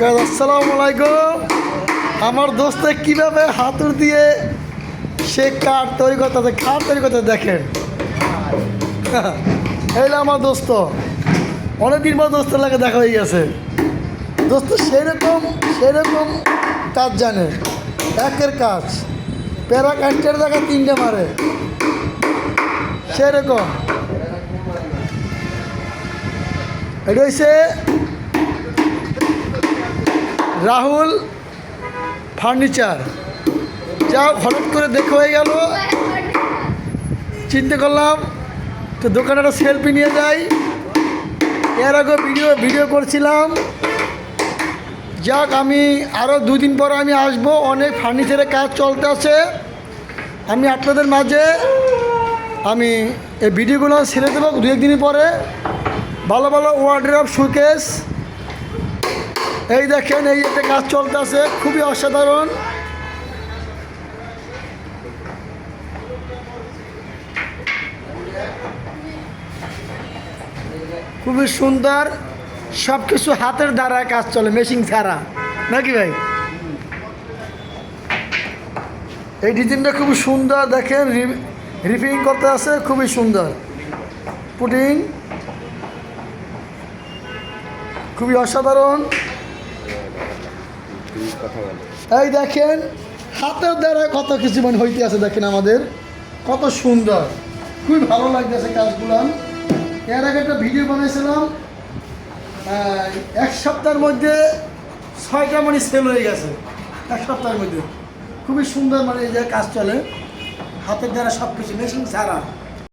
Guys আসসালামু আলাইকুম। আমার দোস্তে কীভাবে হাতুড় দিয়ে সে কাঠ তৈরি করতেছে, খাট তৈরি করতে দেখেন। এইটা আমার দোস্ত। অনেকদিন পর দোস্তের লাগে দেখা হয়ে গেছে। দোস্ত, সেরকম সেরকম কাজ জানে। একের কাজ। প্যারা কাঠের জায়গায় তিনটে মারে। সেরকম। এটা হচ্ছে রাহুল ফার্নিচার। যা হঠাৎ করে দেখা হয়ে গেল। চিন্তা করলাম, তো দোকানে একটা সেলফি নিয়ে যাই। এর আগে ভিডিও ভিডিও করছিলাম। যাক, আমি আরও দুদিন পর আমি আসব। অনেক ফার্নিচারের কাজ চলতে আছে। আমি আপনাদের মাঝে আমি এই ভিডিওগুলো ছেড়ে দেবো দু একদিন পরে। ভালো ভালো ওয়ার্ড্রপ শোকেস এই দেখেন, এই একটা কাজ চলতে আছে খুবই অসাধারণ। খুবই সুন্দর সব কিছু হাতের দ্বারা কাজ চলে, মেশিন ছাড়া। নাকি ভাই? এই ডিজাইনটা খুবই সুন্দর, দেখেন রিফিং করতে আছে, খুবই সুন্দর। পুটিং। খুবই অসাধারণ। এই দেখেন, হাতের দ্বারা কত কিছু মানে হইতে আছে, দেখেন আমাদের। কত সুন্দর। খুবই ভালো লাগতেছে কাজগুলো। এর আগে একটা ভিডিও বানিয়েছিলাম এক সপ্তাহের মধ্যে ছয়টা মানে সেল হয়ে গেছে। এক সপ্তাহের মধ্যে। খুবই সুন্দর মানে এই যে কাজ চলে। হাতের দ্বারা সব কিছু মেশিন ছাড়া।